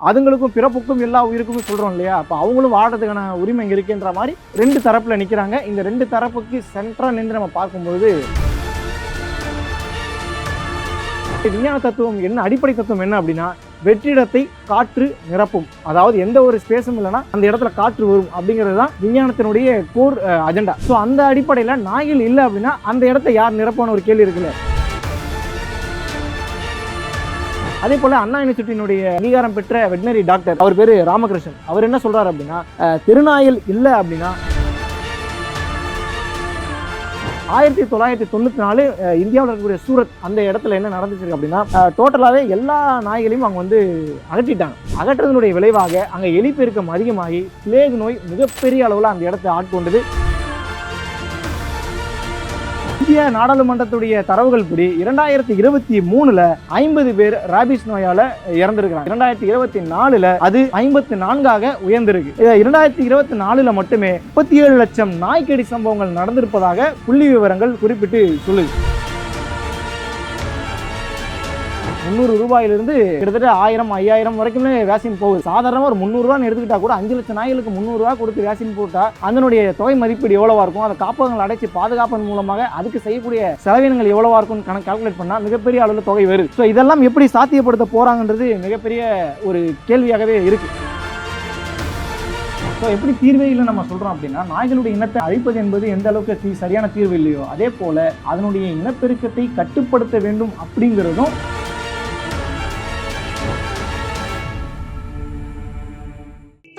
அதுங்களுக்கும் பிறப்புக்கும் எல்லா உயிருக்கும் சொல்கிறோம் இல்லையா? அப்போ அவங்களும் வாடுறதுக்கான உரிமை இங்கே இருக்குன்ற மாதிரி ரெண்டு தரப்பில் நிற்கிறாங்க இந்த ரெண்டு தரப்புக்கு சென்ட்ராக நின்று நம்ம பார்க்கும்போது விஞ்ஞான தத்துவம் என்ன அடிப்படை தத்துவம் என்ன அப்படின்னா வெற்றிடத்தை காற்று நிரப்பும். அதாவது எந்த ஒரு ஸ்பேஸும் இல்லைன்னா அந்த இடத்துல காற்று வரும் அப்படிங்கிறது தான் விஞ்ஞானத்தினுடைய கோர் அஜெண்டா ஸோ அந்த அடிப்படையில் நாய்கள் இல்லை அப்படின்னா அந்த இடத்த யார் நிரப்பான ஒரு கேள்வி இருக்குல்ல? அதே போல அண்ணா யூனிவர்சிட்டியினுடைய அங்கீகாரம் பெற்ற வெட்டினரி டாக்டர் அவர் பேரு ராமகிருஷ்ணன். அவர் என்ன சொல்றாரு அப்படின்னா திருநாயில் இல்லை அப்படின்னா ஆயிரத்தி தொள்ளாயிரத்தி தொண்ணூற்றி நாலு இந்தியாவில் இருக்கக்கூடிய சூரத் அந்த இடத்துல என்ன நடந்துச்சு அப்படின்னா டோட்டலாகவே எல்லா நாய்களையும் அவங்க வந்து அகற்றிட்டாங்க. அகற்றதனுடைய விளைவாக அங்கே எலிப்பெருக்கம் அதிகமாகி பிளேக் நோய் மிகப்பெரிய அளவில் அந்த இடத்தை ஆட்கொண்டது. இந்திய நாடாளுமன்றத்துடைய தரவுகள் படி இரண்டாயிரத்தி இருபத்தி மூணுல ஐம்பது பேர் ராபிஸ் நோயால இறந்திருக்கிறாங்க. இரண்டாயிரத்தி இருபத்தி நாலுல அது ஐம்பத்தி நான்காக உயர்ந்திருக்கு. இரண்டாயிரத்தி இருபத்தி நாலுல மட்டுமே முப்பத்தி ஏழு லட்சம் நாய்க்கடி சம்பவங்கள் நடந்திருப்பதாக புள்ளி விவரங்கள் குறிப்பிட்டு சொல்லுது. முந்நூறு ரூபாயிலிருந்து கிட்டத்தட்ட ஆயிரம் ஐயாயிரம் வரைக்குமே வேக்சின் போகுது. சாதாரணமாக ஒரு முந்நூறுரூவான்னு எடுத்துக்கிட்டா கூட அஞ்சு லட்சம் நாய்களுக்கு முந்நூறுரூவா கொடுத்து வேக்சின் போட்டால் அதனுடைய தொகை மதிப்பீடு எவ்வளோவா இருக்கும்? அதை காப்பகங்கள் அடைச்சி பாதுகாப்பதன் மூலமாக அதுக்கு செய்யக்கூடிய செலவினங்கள் எவ்வளவா இருக்கும்னு கணக்கு கால்குலேட் பண்ணால் மிகப்பெரிய அளவில் தொகை வருது. ஸோ இதெல்லாம் எப்படி சாத்தியப்படுத்த போகிறாங்கன்றது மிகப்பெரிய ஒரு கேள்வியாகவே இருக்குது ஸோ எப்படி தீர்வே இல்லை நம்ம சொல்கிறோம் அப்படின்னா நாய்களுடைய இனத்தை அழிப்பது என்பது எந்த அளவுக்கு தீ- சரியான தீர்வு இல்லையோ அதே போல் அதனுடைய இனப்பெருக்கத்தை கட்டுப்படுத்த வேண்டும் அப்படிங்கிறதும்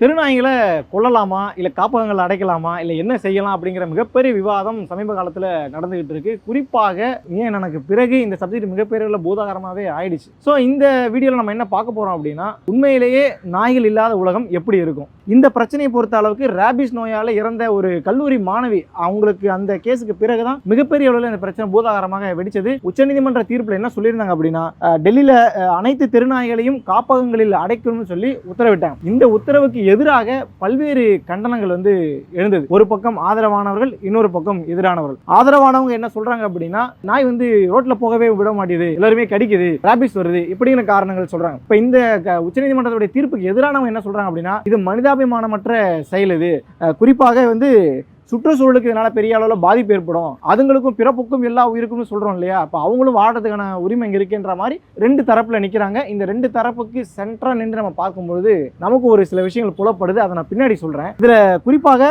திருநாய்களை கொல்லலாமா? இல்லை காப்பகங்கள் அடைக்கலாமா? இல்லை என்ன செய்யலாம்? அப்படிங்கிற மிகப்பெரிய விவாதம் சமீப காலத்தில் நடந்துகிட்டு இருக்கு. குறிப்பாக ஏன் எனக்கு பிறகு இந்த சப்ஜெக்ட் மிகப்பெரிய பூதாகரமாகவே ஆயிடுச்சு. ஸோ இந்த வீடியோவில் நம்ம என்ன பார்க்க போகிறோம் அப்படின்னா உண்மையிலேயே நாய்கள் இல்லாத உலகம் எப்படி இருக்கும்? இந்த பிரச்சனையை பொறுத்த அளவுக்கு ரேபிஸ் நோயால் இறந்த ஒரு கல்லூரி மாணவி அவங்களுக்கு அந்த கேஸுக்கு பிறகு தான் மிகப்பெரிய அளவில் இந்த பிரச்சனை பூதாகரமாக வெடிச்சது. உச்சநீதிமன்ற தீர்ப்பில் என்ன சொல்லியிருந்தாங்க அப்படின்னா டெல்லியில் அனைத்து திருநாய்களையும் காப்பகங்களில் அடைக்கணும்னு சொல்லி உத்தரவிட்டாங்க. இந்த உத்தரவுக்கு எதிராக பல்வேறு கண்டனங்கள் வந்து எழுந்தது. ஒரு பக்கம் ஆதரவானவர்கள் இன்னொரு பக்கம் எதிரானவர்கள். ஆதரவானவங்க என்ன சொல்றாங்க அப்படின்னா நாய் வந்து ரோட்ல போகவே விட மாட்டேது எல்லாருமே கடிக்குது ராபிஸ் வருது இப்படிங்கிற காரணங்கள் சொல்றாங்க. இப்ப இந்த க- உச்சநீதிமன்றத்துடைய தீர்ப்புக்கு எதிரானவங்க என்ன சொல்றாங்க அப்படின்னா இது மனிதாபிமானமற்ற செயல் இது. குறிப்பாக வந்து சுற்றுச்சூழலுக்கு இதனால் பெரிய அளவில் பாதிப்பு ஏற்படும். அதுங்களுக்கும் பிறப்புக்கும் எல்லா உயிருக்கும் சொல்கிறோம் இல்லையா? அப்போ அவங்களும் வாடுறதுக்கான உரிமை இங்கே இருக்குன்ற மாதிரி ரெண்டு தரப்பில் நிற்கிறாங்க இந்த ரெண்டு தரப்புக்கு சென்ட்ரா நின்று நம்ம பார்க்கும்பொழுது நமக்கு ஒரு சில விஷயங்கள் புலப்படுது. அதை நான் பின்னாடி சொல்கிறேன் இதில் குறிப்பாக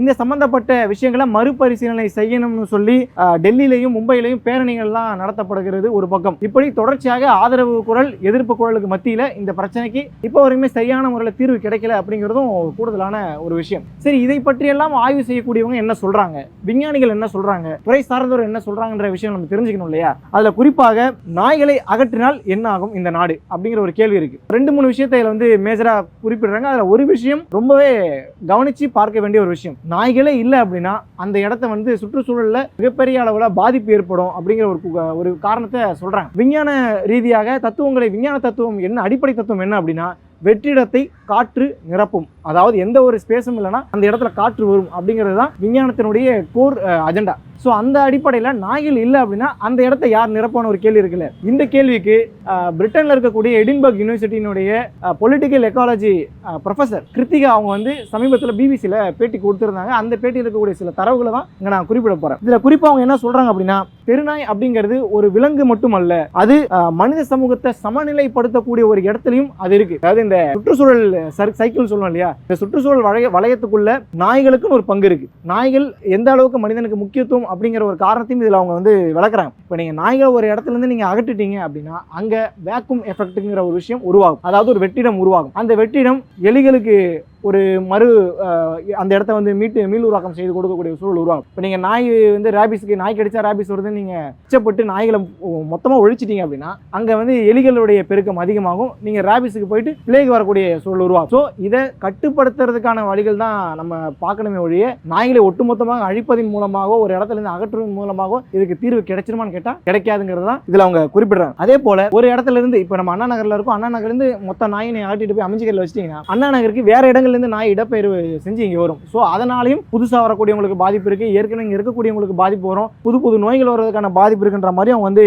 இந்த சம்பந்தப்பட்ட விஷயங்களை மறுபரிசீலனை செய்யணும்னு சொல்லி டெல்லியிலையும் மும்பையிலையும் பேரணிகள்லாம் நடத்தப்படுகிறது ஒரு பக்கம். இப்படி தொடர்ச்சியாக ஆதரவு குரல் எதிர்ப்பு குரலுக்கு மத்தியில் இந்த பிரச்சனைக்கு இப்போ வரைக்குமே சரியான முறையில் தீர்வு கிடைக்கல அப்படிங்கிறதும் கூடுதலான ஒரு விஷயம். சரி இதை பற்றியெல்லாம் ஆய்வு செய்யக்கூடியவங்க என்ன சொல்றாங்க? விஞ்ஞானிகள் என்ன சொல்றாங்க? துறை சார்ந்தவர் என்ன சொல்றாங்கன்ற விஷயம் நம்ம தெரிஞ்சுக்கணும் இல்லையா? அதில் குறிப்பாக நாய்களை அகற்றினால் என்ன ஆகும் இந்த நாடு? அப்படிங்கிற ஒரு கேள்வி இருக்கு. ரெண்டு மூணு விஷயத்தை வந்து மேஜராக குறிப்பிடுறாங்க. அதில் ஒரு விஷயம் ரொம்பவே கவனித்து பார்க்க வேண்டிய ஒரு விஷயம். நாய்களே இல்லை அப்படின்னா அந்த இடத்த வந்து சுற்றுச்சூழலில் மிகப்பெரிய அளவில் பாதிப்பு ஏற்படும் அப்படிங்கிற ஒரு ஒரு காரணத்தை சொல்கிறேன் விஞ்ஞான ரீதியாக தத்துவங்களை விஞ்ஞான தத்துவம் என்ன அடிப்படை தத்துவம் என்ன அப்படின்னா வெற்றிடத்தை காற்று நிரப்பும். அதாவது எந்த ஒரு ஸ்பேஸும் இல்லைன்னா அந்த இடத்துல காற்று வரும் அப்படிங்கிறது தான் விஞ்ஞானத்தினுடைய கோர் அஜெண்டா ஸோ அந்த அடிப்படையில் நாய்கள் இல்லை அப்படின்னா அந்த இடத்த யார் நிரப்பான ஒரு கேள்வி இருக்குல்ல? இந்த கேள்விக்கு பிரிட்டனில் இருக்கக்கூடிய எடின்பர்க் யூனிவர்சிட்டியினுடைய பொலிட்டிக்கல் எக்காலஜி ப்ரொஃபசர் கிருத்திகா அவங்க வந்து சமீபத்தில் பிபிசியில் பேட்டி கொடுத்துருந்தாங்க. அந்த பேட்டியில் இருக்கக்கூடிய சில தரவுகளை தான் இங்கே நான் குறிப்பிட போகிறேன் இதில் குறிப்பாக அவங்க என்ன சொல்கிறாங்க அப்படின்னா தெருநாய் அப்படிங்கிறது ஒரு விலங்கு மட்டுமல்ல அது மனித சமூகத்தை சமநிலைப்படுத்தக்கூடிய ஒரு இடத்துலையும் அது இருக்குது அதாவது இந்த சுற்றுச்சூழல் சைக்கிள் சொல்லுவோம் இல்லையா? இந்த சுற்றுச்சூழல் வளைய வளையத்துக்குள்ள நாய்களுக்கும் ஒரு பங்கு இருக்கு. நாய்கள் எந்த அளவுக்கு மனிதனுக்கு முக்கியத்துவம் அப்படிங்கிற ஒரு காரணத்தையும் இதில் அவங்க வந்து விளக்குறாங்க. இப்போ நீங்கள் நாய்களை ஒரு இடத்துல இருந்து நீங்கள் அகற்றிட்டீங்க அப்படின்னா அங்கே வேக்கும் எஃபெக்ட்டுங்கிற ஒரு விஷயம் உருவாகும். அதாவது ஒரு வெற்றிடம் உருவாகும். அந்த வெற்றிடம் எலிகளுக்கு ஒரு மறு அந்த இடத்த வந்து மீட்டு மீள் உருவாக்கம் செய்து கொடுக்கக்கூடிய சூழல் உருவாகும். இப்போ நீங்கள் நாய் வந்து ரேபிஸ்க்கு நாய் கடிச்சா ரேபிஸ் வருதுன்னு நீங்கள் இச்சப்பட்டு நாய்களை மொத்தமாக ஒழிச்சிட்டீங்க அப்படின்னா அங்கே வந்து எலிகளுடைய பெருக்கம் அதிகமாகும். நீங்கள் ரேபிஸுக்கு போயிட்டு பிளேக் வரக்கூடிய சூழல் உருவாகும். ஸோ இதை கட்டுப்படுத்துறதுக்கான வழிகள் தான் நம்ம பார்க்கணுமே ஒழிய நாய்களை ஒட்டுமொத்தமாக அழிப்பதன் மூலமாகவோ ஒரு இடத்துல இருந்து அகற்றுவதன் மூலமாகவோ இதுக்கு தீர்வு கிடைச்சிருமான்னு கேட்டால் கிடைக்காதுங்கிறது தான் இதில் அவங்க குறிப்பிடுறாங்க. அதே போல் ஒரு இடத்துல இருந்து இப்போ நம்ம அண்ணா நகரில் இருக்கோம். அண்ணா நகர்லேருந்து மொத்த நாயினை ஆட்டிட்டு போய் அமைஞ்சிக்கல வச்சிட்டிங்கன்னா அண்ணா நகருக்கு வேறு இடங்கள் இருந்து நாய் இடப்பெயர்வு செஞ்சு இங்கே வரும். ஸோ அதனாலையும் புதுசாக வரக்கூடியவங்களுக்கு பாதிப்பு இருக்கு. ஏற்கனவே இங்கே இருக்கக்கூடியவங்களுக்கு பாதிப்பு வரும். புது புது நோய்கள் வர்றதுக்கான பாதிப்பு இருக்குன்ற மாதிரி அவங்க வந்து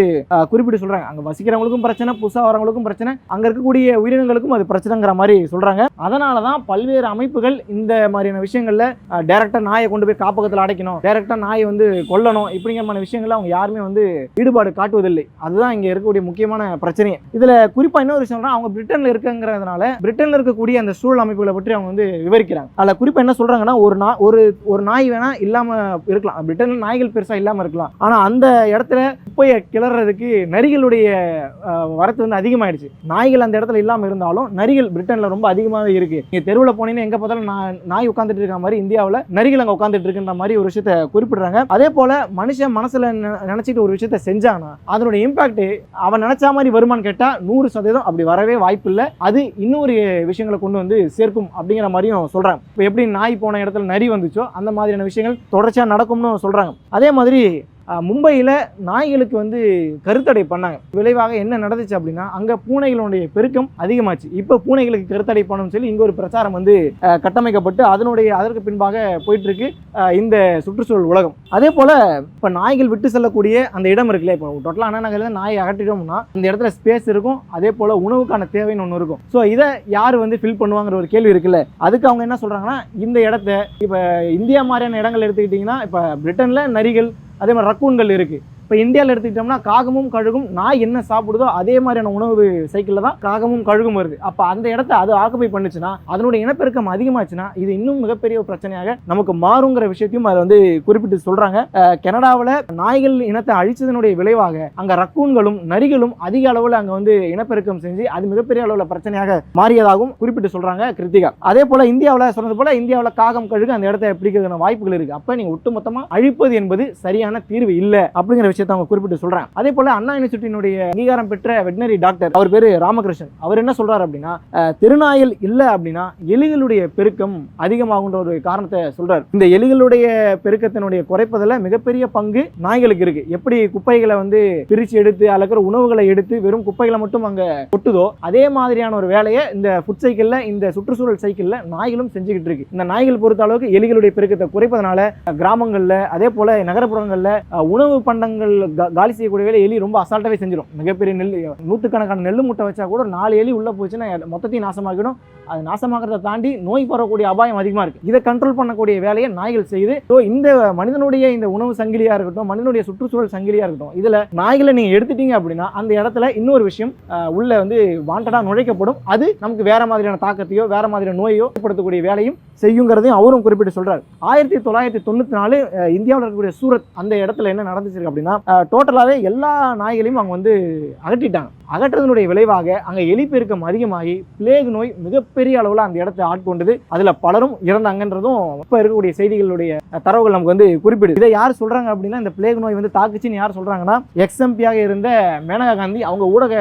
குறிப்பிட்டு சொல்றாங்க. அங்கே வசிக்கிறவங்களுக்கும் பிரச்சனை புதுசாக வரவங்களுக்கும் பிரச்சனை. அங்கே இருக்கக்கூடிய உயிரினங்களுக்கும் அது பிரச்சனைங்கிற மாதிரி சொல்றாங்க. அதனால தான் பல்வேறு அமைப்புகள் இந்த மாதிரியான விஷயங்களில் டேரக்டா நாயை கொண்டு போய் காப்பகத்தில் அடைக்கணும். டேரக்டா நாயை வந்து கொல்லணும். இப்படிங்கிற மாதிரி விஷயங்களில் அவங்க யாருமே வந்து ஈடுபாடு காட்டுவதில்லை. அதுதான் இங்க இருக்கக்கூடிய முக்கியமான பிரச்சனையே. இதில் குறிப்பாக இன்னொரு விஷயம் அவங்க பிரிட்டனில் இருக்குங்கிறதுனால பிரிட்டனில் இருக்கக்கூடிய அந்த சூழல் அமைப்புகளை பற்றி அவங்க வந்து விவரிக்கிறாங்க. அதில் குறிப்பாக என்ன சொல்றாங்கன்னா ஒரு நா ஒரு ஒரு நாய் வேணால் இல்லாமல் இருக்கலாம். பிரிட்டனில் நாய்கள் பெருசாக இல்லாமல் இருக்கலாம். ஆனால் அந்த இடத்துல குப்பையை கிளறதுக்கு நரிகளுடைய வரத்து வந்து அதிகமாயிடுச்சு. நாய்கள் அந்த இடத்துல இல்லாமல் இருந்தாலும் நரிகள் பிரிட்டனில் ரொம்ப அதிகமாகவே இருக்குது நீங்கள் தெருவில் போனீங்கன்னா எங்கே பார்த்தாலும் நான் நாய் உட்காந்துட்டு இருக்க மாதிரி இந்தியாவில் நரிகள் அங்கே உட்காந்துட்டு இருக்குன்ற மாதிரி ஒரு விஷயத்த குறிப்பிடுறாங்க. அதே போல மனுஷன் மனசில் நினச்சிட்டு ஒரு விஷயத்த செஞ்சானா அதனுடைய இம்பாக்ட் அவன் நினச்சா மாதிரி வருமான்னு கேட்டால் நூறு சதவீதம் அப்படி வரவே வாய்ப்பு இல்லை அது இன்னொரு விஷயங்களை கொண்டு வந்து சேர்க்கும் அப்படிங்கிற மாதிரியும் சொல்றாங்க. இப்போ எப்படி நாய் போன இடத்துல நரி வந்துச்சோ அந்த மாதிரியான விஷயங்கள் தொடர்ச்சியா நடக்கும்னு சொல்றாங்க. அதே மாதிரி மும்பையில் நாய்களுக்கு வந்து கருத்தடை பண்ணாங்க. விளைவாக என்ன நடந்துச்சு அப்படின்னா அங்கே பூனைகளுடைய பெருக்கம் அதிகமாச்சு. இப்போ பூனைகளுக்கு கருத்தடை பண்ணணும்னு சொல்லி இங்கே ஒரு பிரச்சாரம் வந்து கட்டமைக்கப்பட்டு அதனுடைய அதற்கு பின்பாக போயிட்டுருக்கு இந்த சுற்றுச்சூழல் உலகம். அதே போல் இப்போ நாய்கள் விட்டு செல்லக்கூடிய அந்த இடம் இருக்குல்ல இப்போ டோட்டலாக அண்ணா நகரில் நாயை அகற்றிட்டோம்னா இந்த இடத்துல ஸ்பேஸ் இருக்கும். அதே போல் உணவுக்கான தேவைன்னு ஒன்று இருக்கும். ஸோ இதை யார் வந்து ஃபில் பண்ணுவாங்கிற ஒரு கேள்வி இருக்குல்ல அதுக்கு அவங்க என்ன சொல்கிறாங்கன்னா இந்த இடத்த இப்போ இந்தியா மாதிரியான இடங்கள் எடுத்துக்கிட்டிங்கன்னா இப்போ பிரிட்டனில் நரிகள் அதே மாதிரி ரக்கூன்கள் இருக்குது இப்போ இந்தியாவில் எடுத்துக்கிட்டோம்னா காகமும் கழுகும் நாய் என்ன சாப்பிடுதோ அதே மாதிரியான உணவு சைக்கிளில் தான் காகமும் கழுகும் வருது. அப்போ அந்த இடத்த அது ஆக்குபை பண்ணுச்சுன்னா அதனுடைய இனப்பெருக்கம் அதிகமாச்சுன்னா இது இன்னும் மிகப்பெரிய ஒரு பிரச்சனையாக நமக்கு மாறுங்கிற விஷயத்தையும் அதை வந்து குறிப்பிட்டு சொல்கிறாங்க கனடாவில் நாய்கள் இனத்தை அழிச்சதனுடைய விளைவாக அங்கே ரக்கூன்களும் நரிகளும் அதிக அளவில் அங்கே வந்து இனப்பெருக்கம் செஞ்சு அது மிகப்பெரிய அளவில் பிரச்சனையாக மாறியதாகவும் குறிப்பிட்டு சொல்கிறாங்க கிருத்திகா. அதே போல் இந்தியாவில் சொன்னது போல் இந்தியாவில் காகம் கழுகு அந்த இடத்த பிடிக்கிறதுக்கான வாய்ப்புகள் இருக்கு. அப்போ நீங்கள் ஒட்டுமொத்தமாக அழிப்பது என்பது சரியான தீர்வு இல்லை அப்படிங்கிற விஷயத்தை அவங்க குறிப்பிட்டு சொல்றேன் அதே போல அண்ணா யூனிவர்சிட்டியினுடைய அங்கீகாரம் பெற்ற வெட்டினரி டாக்டர் அவர் பேரு ராமகிருஷ்ணன். அவர் என்ன சொல்றாரு அப்படின்னா அஹ், திருநாயில் இல்லை அப்படின்னா எலிகளுடைய பெருக்கம் அதிகமாகுன்ற ஒரு காரணத்தை சொல்றாரு. இந்த எலிகளுடைய பெருக்கத்தினுடைய குறைப்பதில் மிகப்பெரிய பங்கு நாய்களுக்கு இருக்கு. எப்படி குப்பைகளை வந்து பிரிச்சு எடுத்து அழகிற உணவுகளை எடுத்து வெறும் குப்பைகளை மட்டும் அங்க கொட்டுதோ அதே மாதிரியான ஒரு வேலையை இந்த ஃபுட் சைக்கிள்ல இந்த சுற்றுச்சூழல் சைக்கிள்ல நாய்களும் செஞ்சுக்கிட்டு இருக்கு. இந்த நாய்கள் பொறுத்த அளவுக்கு எலிகளுடைய பெருக்கத்தை குறைப்பதனால கிராமங்களில் கிராமங்கள்ல அதே போல நகரப்புறங்கள்ல உணவு பண்டங்கள் கா- காலி செய்யக்கூடிய வேலை எலி ரொம்ப அசால்ட்டாகவே செஞ்சிடும் மிகப்பெரிய நெல் நூற்றுக்கணக்கான நெல் மூட்டை வச்சா கூட நாலு எலி உள்ளே போச்சுன்னா மொத்தத்தையும் நாசமாக்கிடும். அது நாசமாக்கிறத தாண்டி நோய் பரவக்கூடிய அபாயம் அதிகமாக இருக்குது இதை கண்ட்ரோல் பண்ணக்கூடிய வேலையை நாய்கள் செய்யுது. ஸோ இந்த மனிதனுடைய இந்த உணவு சங்கிலியாக இருக்கட்டும் மனிதனுடைய சுற்றுச்சூழல் சங்கிலியாக இருக்கட்டும் இதில் நாய்களை நீங்கள் எடுத்துட்டீங்க அப்படின்னா அந்த இடத்துல இன்னொரு விஷயம் உள்ளே வந்து வாண்டடாக நுழைக்கப்படும். அது நமக்கு வேற மாதிரியான தாக்கத்தையோ வேற மாதிரியான நோயோ ஏற்படுத்தக்கூடிய வேலையும் செய்யுங்கிறதையும் அவரும் குறிப்பிட்டு சொல்கிறார் ஆயிரத்தி தொள்ளாயிரத்தி தொண்ணூற்றி நாலு இந்தியாவில் இருக்கக்கூடிய சூரத் அந்த இடத்துல என்ன நடந்துச்சு அப்படின்னா டோட்டலாகவே எல்லா நாய்களையும் அவங்க வந்து அகற்றிட்டாங்க. அகற்றதனுடைய விளைவாக அங்கே எலிப்பெருக்கம் அதிகமாகி பிளேக் நோய் மிகப்பெரிய அளவில் அந்த இடத்தை ஆட்கொண்டது. அதில் பலரும் இறந்தாங்கன்றதும் இப்போ இருக்கக்கூடிய செய்திகளுடைய தரவுகள் நமக்கு வந்து குறிப்பிடுது. இதை யார் சொல்கிறாங்க அப்படின்னா இந்த பிளேக் நோய் வந்து தாக்குச்சுன்னு யார் சொல்கிறாங்கன்னா எக்ஸ்எம்பியாக இருந்த மேனகா காந்தி அவங்க ஊடக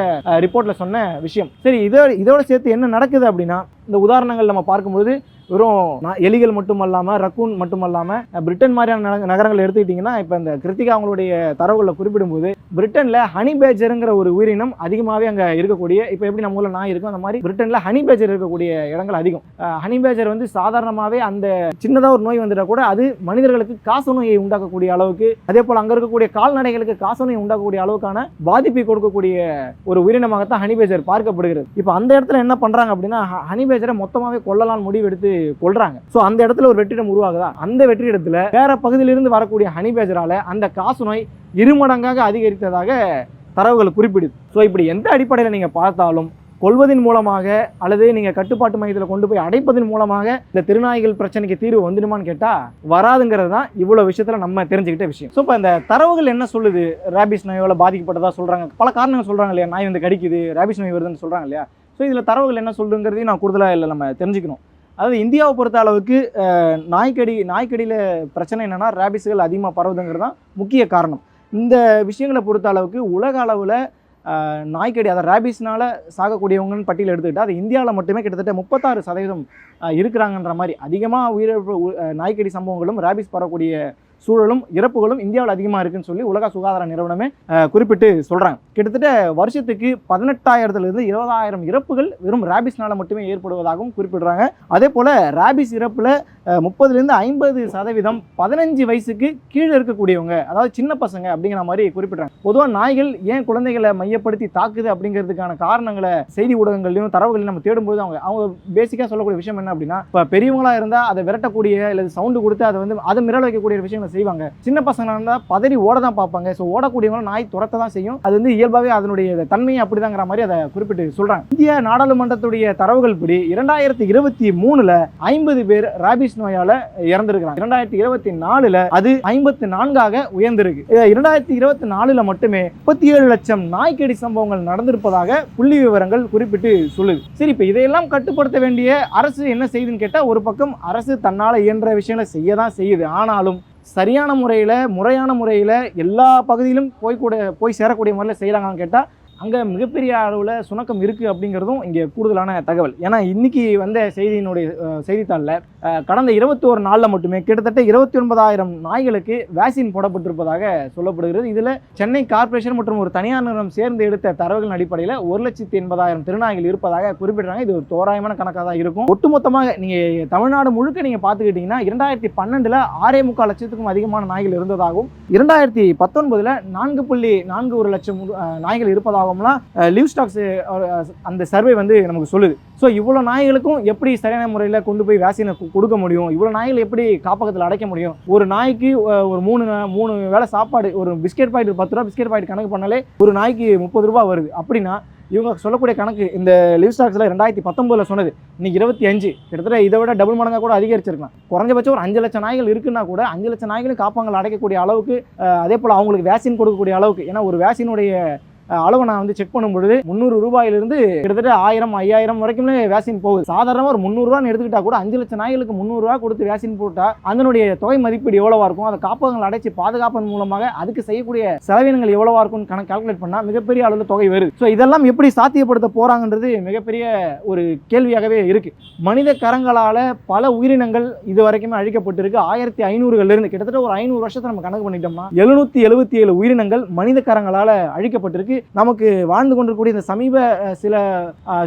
ரிப்போர்ட்டில் சொன்ன விஷயம். சரி இதோட இதோட சேர்த்து என்ன நடக்குது அப்படின்னா இந்த உதாரணங்கள் நம்ம பார்க்கும்பொழுது வெறும் எலிகள் மட்டும் அல்லாமல் ரக்கூன் மட்டும் அல்லாமல் பிரிட்டன் மாதிரியான நக- நகரங்கள் எடுத்துக்கிட்டிங்கன்னா இப்போ இந்த கிருத்திகா அவங்களுடைய தரவுகளில் குறிப்பிடும்போது பிரிட்டனில் ஹனி பேஜருங்கிற ஒரு உயிரினம் அதிகமாகவே அங்கே இருக்கக்கூடிய இப்போ எப்படி நம்ம ஊரில் நாய் இருக்கும் அந்த மாதிரி பிரிட்டனில் ஹனி பேஜர் இருக்கக்கூடிய இடங்கள் அதிகம். ஹனி பேஜர் வந்து சாதாரணமாகவே அந்த சின்னதாக ஒரு நோய் வந்துட்டால் கூட அது மனிதர்களுக்கு காசு நோயை உண்டாக்கக்கூடிய அளவுக்கு அதே போல் அங்கே இருக்கக்கூடிய கால்நடைகளுக்கு காசு நோயை உண்டாக்கக்கூடிய அளவுக்கான பாதிப்பை கொடுக்கக்கூடிய ஒரு உயிரினமாகத்தான் ஹனி பேஜர் பார்க்கப்படுகிறது. இப்போ அந்த இடத்துல என்ன பண்ணுறாங்க அப்படின்னா ஹனி பேஜரை மொத்தமாகவே கொல்லலாம் முடிவு எடுத்து ஸோ அந்த இடத்துல ஒரு வெற்றிடம் உருவாகுதா? அந்த வெற்றிடத்தில் வேற பகுதியிலிருந்து வரக்கூடிய ஹனி பேஜரால் அந்த காசு நோய் இருமடங்காக அதிகரித்ததாக தரவுகள் குறிப்பிடுது. ஸோ இப்படி எந்த அடிப்படையில் நீங்கள் பார்த்தாலும் கொள்வதன் மூலமாக அல்லது நீங்கள் கட்டுப்பாட்டு மையத்தில் கொண்டு போய் அடைப்பதன் மூலமாக இந்த திருநாய்கள் பிரச்சனைக்கு தீர்வு வந்துடுமான்னு கேட்டால் வராதுங்கிறது தான் இவ்வளோ விஷயத்தில் நம்ம தெரிஞ்சுக்கிட்ட விஷயம். ஸோ இப்போ இந்த தரவுகள் என்ன சொல்லுது? ரேபிஸ் நோயால் பாதிக்கப்பட்டதாக சொல்கிறாங்க பல காரணங்கள் சொல்கிறாங்க இல்லையா? நாய் வந்து கடிக்குது ரேபிஸ் நோய் வருதுன்னு சொல்கிறாங்க இல்லையா? ஸோ இதில் தரவுகள் என்ன சொல்லுங்கிறதையும் நான் கூடுதலாக இல்லை நம்ம தெரிஞ்சுக்கணும். அதாவது இந்தியாவை பொறுத்த அளவுக்கு நாய்க்கடி நாய்க்கடியில் பிரச்சனை என்னென்னா ரேபிஸ்கள் அதிகமாக பரவுதுங்கிறது தான் முக்கிய காரணம். இந்த விஷயங்களை பொறுத்த அளவுக்கு உலக அளவில் நாய்க்கடி அதாவது ரேபிஸ்னால் சாகக்கூடியவங்கன்னு பட்டியல் எடுத்துக்கிட்டால் அது இந்தியாவில் மட்டுமே கிட்டத்தட்ட முப்பத்தாறு சதவீதம் இருக்கிறாங்கன்ற மாதிரி. அதிகமாக உயிரிழப்பு நாய்க்கடி சம்பவங்களும் ரேபிஸ் பரவக்கூடிய சூழலும் இறப்புகளும் இந்தியாவில் அதிகமாக இருக்குன்னு சொல்லி உலக சுகாதார நிறுவனமே குறிப்பிட்டு சொல்கிறாங்க கிட்டத்தட்ட வருஷத்துக்கு பதினெட்டாயிரத்துலேருந்து இருபதாயிரம் இறப்புகள் வெறும் ரேபிஸ்னால் மட்டுமே ஏற்படுவதாகவும் குறிப்பிடுறாங்க. அதே போல் ரேபிஸ் இறப்பில் முப்பதுலேருந்து ஐம்பது சதவீதம் பதினஞ்சு வயசுக்கு கீழே இருக்கக்கூடியவங்க அதாவது சின்ன பசங்க அப்படிங்கிற மாதிரி குறிப்பிட்றாங்க. பொதுவாக நாய்கள் ஏன் குழந்தைகளை மையப்படுத்தி தாக்குது அப்படிங்கிறதுக்கான காரணங்களை செய்தி ஊடகங்கள்லையும் தரவுகளையும் நம்ம தேடும்போது அவங்க அவங்க பேசிக்காக சொல்லக்கூடிய விஷயம் என்ன அப்படின்னா இப்போ பெரியவங்களாக இருந்தால் அதை விரட்டக்கூடிய இல்லை சவுண்டு கொடுத்து அதை வந்து அதை மிரள வைக்கக்கூடிய விஷயங்களை செய்வாங்க. சின்ன பசங்களாக இருந்தால் பதறி ஓட தான் பார்ப்பாங்க. ஸோ ஓடக்கூடியவங்களும் நாய் துரத்த தான் செய்யும். அது வந்து இயல்பாகவே அதனுடைய தன்மையை அப்படிதாங்கிற மாதிரி அதை குறிப்பிட்டு சொல்றாங்க. இந்திய நாடாளுமன்றத்துடைய தரவுகள் படி இரண்டாயிரத்தி இருபத்தி மூணுல ஐம்பது பேர் ராபிஸ் நோயால இறந்திருக்கிறாங்க. இரண்டாயிரத்தி இருபத்தி நாலுல அது ஐம்பத்தி நான்காக உயர்ந்திருக்கு. இரண்டாயிரத்தி இருபத்தி நாலுல மட்டுமே முப்பத்தி ஏழு லட்சம் நாய்க்கடி சம்பவங்கள் நடந்திருப்பதாக புள்ளி விவரங்கள் குறிப்பிட்டு சொல்லுது. சரி இப்போ இதையெல்லாம் கட்டுப்படுத்த வேண்டிய அரசு என்ன செய்யுதுன்னு கேட்டால் ஒரு பக்கம் அரசு தன்னால இயன்ற விஷயங்களை செய்ய தான் செய்யுது. ஆனாலும் சரியான முறையில் முறையான முறையில் எல்லா பகுதியிலும் போய் கூட போய் சேரக்கூடிய முறையில் செய்கிறாங்கன்னு கேட்டால் அங்கே மிகப்பெரிய அளவில் சுணக்கம் இருக்குது அப்படிங்கிறதும் இங்கே கூடுதலான தகவல். ஏன்னா இன்றைக்கி வந்த செய்தியினுடைய செய்தித்தாளில் கடந்த இருபத்தோரு நாளில் மட்டுமே கிட்டத்தட்ட இருபத்தி ஒன்பதாயிரம் நாய்களுக்கு வேக்சின் போடப்பட்டிருப்பதாக சொல்லப்படுகிறது. இதில் சென்னை கார்ப்பரேஷன் மற்றும் ஒரு தனியார் நிறுவனம் சேர்ந்து எடுத்த தரவுகளின் அடிப்படையில் ஒரு லட்சத்தி எண்பதாயிரம் திருநாய்கள் இருப்பதாக குறிப்பிடுறாங்க. இது ஒரு தோராயமான கணக்காக தான் இருக்கும். ஒட்டுமொத்தமாக நீங்கள் தமிழ்நாடு முழுக்க நீங்கள் பார்த்துக்கிட்டிங்கன்னா இரண்டாயிரத்தி பன்னெண்டில் ஆறே முக்கால் லட்சத்துக்கும் அதிகமான நாய்கள் இருந்ததாகவும் இரண்டாயிரத்தி பத்தொன்பதில் நான்கு புள்ளி நான்கு ஒரு லட்சம் நாய்கள் நாய்கள் இருப்பதாகவும்லாம் லிவ் ஸ்டாக்ஸ் அந்த சர்வே வந்து நமக்கு சொல்லுது. ஸோ இவ்வளோ நாய்களுக்கும் எப்படி சரியான முறையில் கொண்டு போய் வேக்சினை கொடுக்க முடியும்? இவ்வளோ நாய்கள் எப்படி காப்பகத்தில் அடைக்க முடியும்? ஒரு நாய்க்கு ஒரு மூணு மூணு வேளை சாப்பாடு ஒரு பிஸ்கெட் பாக்கெட் பத்து ரூபா பிஸ்கெட் பாக்கெட் கணக்கு பண்ணாலே ஒரு நாய்க்கு முப்பது ரூபா வருது. அப்படின்னா இவங்க சொல்லக்கூடிய கணக்கு இந்த லிவ் ஸ்டாக்ஸில் ரெண்டாயிரத்தி பத்தொம்பதில் சொன்னது. இன்னைக்கு இருபத்தி அஞ்சு. கிட்டத்தட்ட இதை விட டபுள் மடங்காக கூட அதிகரிச்சிருக்கலாம். குறைஞ்சபட்சம் ஒரு அஞ்சு லட்சம் நாய்கள் இருக்குன்னா கூட அஞ்சு லட்சம் நாய்களும் காப்பாங்கள் அடைக்கக்கூடிய அளவுக்கு அதே போல் அவங்களுக்கு வேக்சின் கொடுக்கக்கூடிய அளவுக்கு. ஏன்னா ஒரு வேக்சினுடைய அளவை நான் வந்து செக் பண்ணும்பொழுது முந்நூறு ரூபாயிலிருந்து கிட்டத்தட்ட ஆயிரம் ஐயாயிரம் வரைக்குமே வேக்சின் போகுது. சாதாரணமாக ஒரு முந்நூறுரூவான்னு எடுத்துக்கிட்டா கூட அஞ்சு லட்சம் நாய்களுக்கு முந்நூறுரூவா கொடுத்து வேக்சின் போட்டால் அதனுடைய தொகை மதிப்பீடு எவ்வளோவா இருக்கும்? அதை காப்பகங்கள் அடைச்சு பாதுகாப்பதன் மூலமாக அதுக்கு செய்யக்கூடிய செலவினங்கள் எவ்வளோவா இருக்கும்னு கணக்கு கால்குலேட் பண்ணால் மிகப்பெரிய அளவில் தொகை வருது. ஸோ இதெல்லாம் எப்படி சாத்தியப்படுத்த போகிறாங்கன்றது மிகப்பெரிய ஒரு கேள்வியாகவே இருக்குது மனித கரங்களால் பல உயிரினங்கள் இது வரைக்குமே அழிக்கப்பட்டிருக்கு. ஆயிரத்தி ஐநூறுகள்லேருந்து கிட்டத்தட்ட ஒரு ஐநூறு வருஷத்தை நம்ம கணக்கு பண்ணிட்டோம்னா எழுநூற்றி எழுபத்தி ஏழு உயிரினங்கள் மனித கரங்களால் அழிக்கப்பட்டிருக்கு. நமக்கு வாழ்ந்து கொண்டிருக்கூடிய இந்த சமீப சில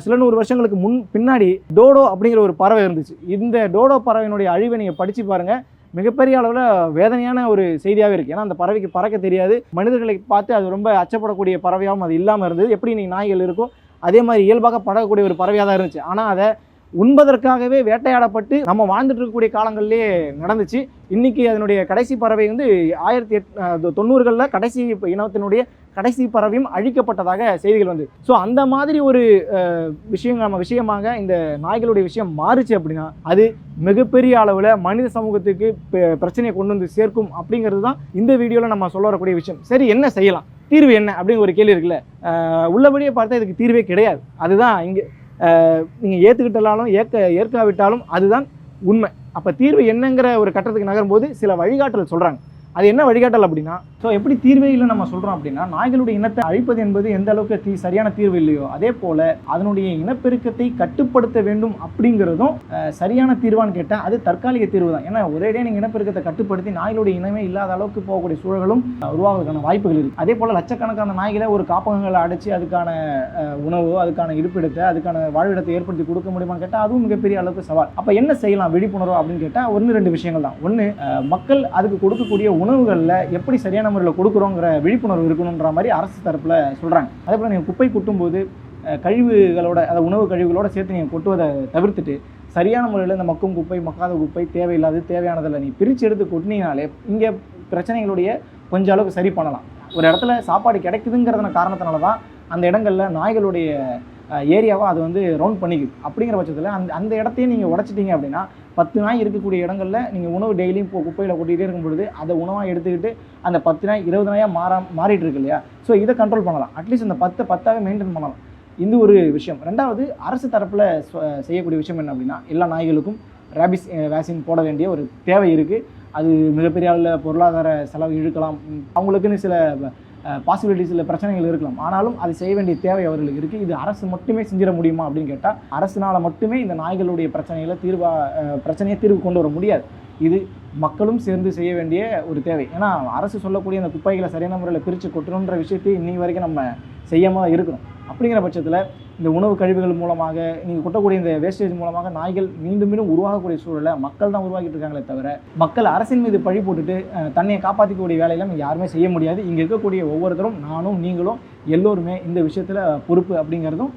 சில நூறு வருஷங்களுக்கு முன் பின்னாடி டோடோ அப்படிங்கிற ஒரு பறவை இருந்துச்சு. இந்த டோடோ பறவையினுடைய அழிவை நீங்கள் படித்து பாருங்கள் மிகப்பெரிய அளவில் வேதனையான ஒரு செய்தியாகவே இருக்குது ஏன்னா அந்த பறவைக்கு பறக்க தெரியாது. மனிதர்களை பார்த்து அது ரொம்ப அச்சப்படக்கூடிய பறவையாகவும் அது இல்லாமல் இருந்தது. எப்படி நீங்கள் நாய்கள் இருக்கோ அதே மாதிரி இயல்பாக பறக்கக்கூடிய ஒரு பறவையாக தான் இருந்துச்சு. ஆனால் அதை உண்பதற்காகவே வேட்டையாடப்பட்டு நம்ம வாழ்ந்துட்டு இருக்கக்கூடிய காலங்கள்லேயே நடந்துச்சு. இன்னைக்கு அதனுடைய கடைசி பறவை வந்து ஆயிரத்தி எட் தொண்ணூறுகளில் கடைசி இனத்தினுடைய கடைசி பறவையும் அழிக்கப்பட்டதாக செய்திகள் வந்து. ஸோ அந்த மாதிரி ஒரு விஷயம் நம்ம விஷயமாக இந்த நாய்களுடைய விஷயம் மாறுச்சு அப்படின்னா அது மிகப்பெரிய அளவில் மனித சமூகத்துக்கு பிரச்சனையை கொண்டு வந்து சேர்க்கும் அப்படிங்கிறது தான் இந்த வீடியோவில் நம்ம சொல்ல வரக்கூடிய விஷயம். சரி என்ன செய்யலாம்? தீர்வு என்ன? அப்படிங்கிற ஒரு கேள்வி இருக்குல்ல. உள்ளபடியே பார்த்தா இதுக்கு தீர்வே கிடையாது. அதுதான் இங்கே நீங்கள் ஏற்றுக்கிட்டாலும் ஏற்க ஏற்காவிட்டாலும் அதுதான் உண்மை. அப்போ தீர்வு என்னங்கிற ஒரு கட்டத்துக்கு நகரும்போது சில வழிகாட்டல் சொல்கிறாங்க அது என்ன வழிகாட்டல் அப்படின்னா ஸோ எப்படி தீர்வே இல்லை நம்ம சொல்கிறோம் அப்படின்னா நாய்களுடைய இனத்தை அழிப்பது என்பது எந்த அளவுக்கு தீ சரியான தீர்வு இல்லையோ அதே போல் அதனுடைய இனப்பெருக்கத்தை கட்டுப்படுத்த வேண்டும் அப்படிங்கிறதும் சரியான தீர்வான்னு கேட்டால் அது தற்காலிக தீர்வு தான். ஏன்னா ஒரேடியாக நீங்கள் இனப்பெருக்கத்தை கட்டுப்படுத்தி நாய்களுடைய இனமே இல்லாத அளவுக்கு போகக்கூடிய சூழல்களும் உருவாகிறதுக்கான வாய்ப்புகள் இருக்குது அதே போல் லட்சக்கணக்கான நாய்களை ஒரு காப்பகங்களை அடைச்சி அதுக்கான உணவு அதுக்கான இருப்பிடத்தை அதுக்கான வாழ்விடத்தை ஏற்படுத்தி கொடுக்க முடியுமான்னு கேட்டால் அதுவும் மிகப்பெரிய அளவுக்கு சவால். அப்போ என்ன செய்யலாம் விழிப்புணர்வு அப்படின்னு கேட்டால் ஒன்று ரெண்டு விஷயங்கள் தான். ஒன்று மக்கள் அதுக்கு கொடுக்கக்கூடிய உணவு உணவுகளில் எப்படி சரியான முறையில் கொடுக்குறோங்கிற விழிப்புணர்வு இருக்கணுன்ற மாதிரி அரசு தரப்பில் சொல்கிறாங்க அதே போல் நீங்கள் குப்பை கொட்டும்போது கழிவுகளோட அதாவது உணவு கழிவுகளோட சேர்த்து நீங்கள் கொட்டுவதை தவிர்த்துட்டு சரியான முறையில் இந்த மக்கும் குப்பை மக்காத குப்பை தேவையில்லாது தேவையானதில் நீ பிரித்து எடுத்து கொட்டினீங்கனாலே இங்கே பிரச்சனைகளுடைய கொஞ்ச அளவுக்கு சரி பண்ணலாம். ஒரு இடத்துல சாப்பாடு கிடைக்குதுங்கிறதுன காரணத்தினால தான் அந்த இடங்களில் நாய்களுடைய ஏரியாவை அது வந்து ரவுண்ட் பண்ணிக்குது. அப்படிங்கிற பட்சத்தில் அந்த அந்த இடத்தையும் நீங்கள் உடச்சிட்டிங்க அப்படின்னா பத்து நாய் இருக்கக்கூடிய இடங்களில் நீங்கள் உணவு டெய்லியும் இப்போ குப்பையில் கொட்டிகிட்டே இருக்கும் பொழுது அதை உணவாக எடுத்துக்கிட்டு அந்த பத்து நாய் இருபது நாயாக மாறா மாறிட்டு இருக்கு இல்லையா? ஸோ இதை கண்ட்ரோல் பண்ணலாம். அட்லீஸ்ட் இந்த பத்து பத்தாவே மெயின்டைன் பண்ணலாம். இந்த ஒரு விஷயம். ரெண்டாவது அரசு தரப்பில் செய்யக்கூடிய விஷயம் என்ன அப்படின்னா எல்லா நாய்களுக்கும் ரேபிஸ் வேக்சின் போட வேண்டிய ஒரு தேவை இருக்குது அது மிகப்பெரிய அளவில் பொருளாதார செலவு இழுக்கலாம். அவங்களுக்குன்னு சில பாசிபிலிட்டிஸ் சில பிரச்சனைகள் இருக்கலாம். ஆனாலும் அதை செய்ய வேண்டிய தேவை அவர்களுக்கு இருக்குது இது அரசு மட்டுமே செஞ்சிட முடியுமா அப்படின்னு கேட்டால் அரசினால் மட்டுமே இந்த நாய்களுடைய பிரச்சனைகளை தீர்வா பிரச்சனையை தீர்வு கொண்டு வர முடியாது. இது மக்களும் சேர்ந்து செய்ய வேண்டிய ஒரு தேவை. ஏன்னா அரசு சொல்லக்கூடிய அந்த குப்பைகளை சரியான முறையில் பிரித்து கொட்டணுன்ற விஷயத்தை இன்னி வரைக்கும் நம்ம செய்யாமல் இருக்கிறோம். அப்படிங்கிற பட்சத்தில் இந்த உணவு கழிவுகள் மூலமாக நீங்கள் கொட்டக்கூடிய இந்த வேஸ்டேஜ் மூலமாக நாய்கள் மீண்டும் மீண்டும் உருவாகக்கூடிய சூழலை மக்கள் தான் உருவாக்கிட்டு இருக்காங்களே தவிர மக்கள் அரசின் மீது பழி போட்டுட்டு தன்னை காப்பாற்றிக்கூடிய காப்பாற்றிக்கக்கூடிய வேலையெல்லாம் யாருமே செய்ய முடியாது. இங்கே இருக்கக்கூடிய ஒவ்வொருத்தரும் நானும் நீங்களும் எல்லோருமே இந்த விஷயத்தில் பொறுப்பு அப்படிங்கிறதும்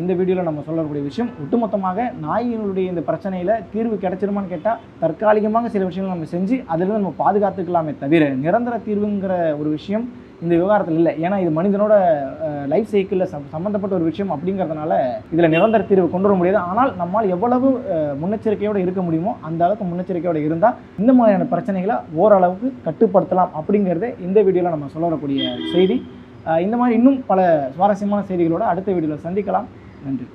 இந்த வீடியோவில் நம்ம சொல்லக்கூடிய விஷயம். ஒட்டுமொத்தமாக நாய்களுடைய இந்த பிரச்சனையில் தீர்வு கிடைச்சிருமான்னு கேட்டால் தற்காலிகமாக சில விஷயங்கள் நம்ம செஞ்சு அதிலிருந்து நம்ம பாதுகாத்துக்கலாமே தவிர நிரந்தர தீர்வுங்கிற ஒரு விஷயம் இந்த விவகாரத்தில் இல்லை. ஏன்னா இது மனிதனோட லைஃப் சைக்கிளில் சம்மந்தப்பட்ட ஒரு விஷயம் அப்படிங்கிறதுனால இதில் நிரந்தர தீர்வு கொண்டு வர முடியாது. ஆனால் நம்மால் எவ்வளவு முன்னெச்சரிக்கையோடு இருக்க முடியுமோ அந்த அளவுக்கு முன்னெச்சரிக்கையோடு இருந்தால் இந்த மாதிரியான பிரச்சனைகளை ஓரளவுக்கு கட்டுப்படுத்தலாம் அப்படிங்கிறதே இந்த வீடியோவில் நம்ம சொல்ல வரக்கூடிய செய்தி. இந்த மாதிரி இன்னும் பல சுவாரஸ்யமான செய்திகளோடு அடுத்த வீடியோவில் சந்திக்கலாம். நன்றி.